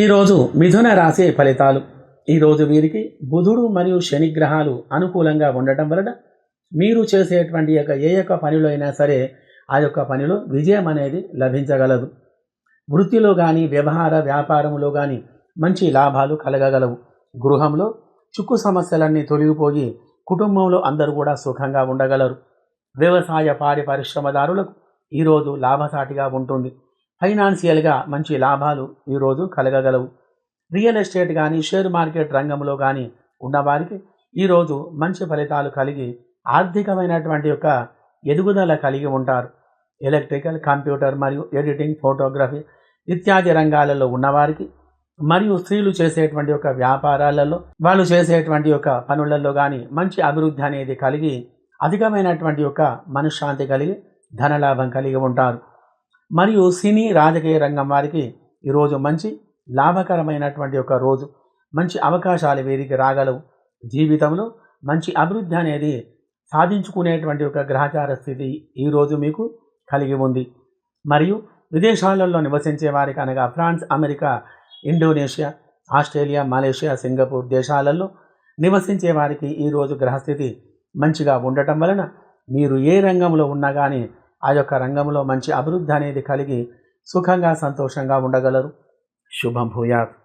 ఈరోజు మిథున రాశి ఫలితాలు. ఈరోజు వీరికి బుధుడు మరియు శని గ్రహాలు అనుకూలంగా ఉండటం వలన మీరు చేసేటువంటి యొక్క ఏ యొక్క పనిలో అయినా సరే ఆ యొక్క పనిలో విజయం అనేది లభించగలదు. వృత్తిలో కానీ వ్యవహార వ్యాపారంలో కానీ మంచి లాభాలు కలగగలవు. గృహంలో చుక్కు సమస్యలన్నీ తొలగిపోయి కుటుంబంలో అందరూ కూడా సుఖంగా ఉండగలరు. వ్యవసాయ పాడి పరిశ్రమదారులకు ఈరోజు లాభసాటిగా ఉంటుంది. ఫైనాన్షియల్గా మంచి లాభాలు ఈరోజు కలగగలవు. రియల్ ఎస్టేట్ కానీ షేర్ మార్కెట్ రంగంలో కానీ ఉన్నవారికి ఈరోజు మంచి ఫలితాలు కలిగి ఆర్థికమైనటువంటి యొక్క ఎదుగుదల కలిగి ఉంటారు. ఎలక్ట్రికల్ కంప్యూటర్ మరియు ఎడిటింగ్ ఫోటోగ్రఫీ ఇత్యాది రంగాలలో ఉన్నవారికి మరియు స్త్రీలు చేసేటువంటి యొక్క వ్యాపారాలలో వాళ్ళు చేసేటువంటి యొక్క పనులలో కానీ మంచి అభివృద్ధి అనేది కలిగి అధికమైనటువంటి యొక్క మనశ్శాంతి కలిగి ధనలాభం కలిగి ఉంటారు. మరియు సినీ రాజకీయ రంగం వారికి ఈరోజు మంచి లాభకరమైనటువంటి ఒక రోజు. మంచి అవకాశాలు వీరికి రాగలవు. జీవితంలో మంచి అభివృద్ధి అనేది సాధించుకునేటువంటి ఒక గ్రహచార స్థితి ఈరోజు మీకు కలిగి ఉంది. మరియు విదేశాలలో నివసించే వారికి అనగా France America Indonesia Australia Malaysia Singapore దేశాలలో నివసించే వారికి ఈరోజు గ్రహస్థితి మంచిగా ఉండటం వలన మీరు ఏ రంగంలో ఉన్నా కానీ ఆ యొక్క రంగంలో మంచి అభివృద్ధి అనేది కలిగి సుఖంగా సంతోషంగా ఉండగలరు. శుభం భూయాత్.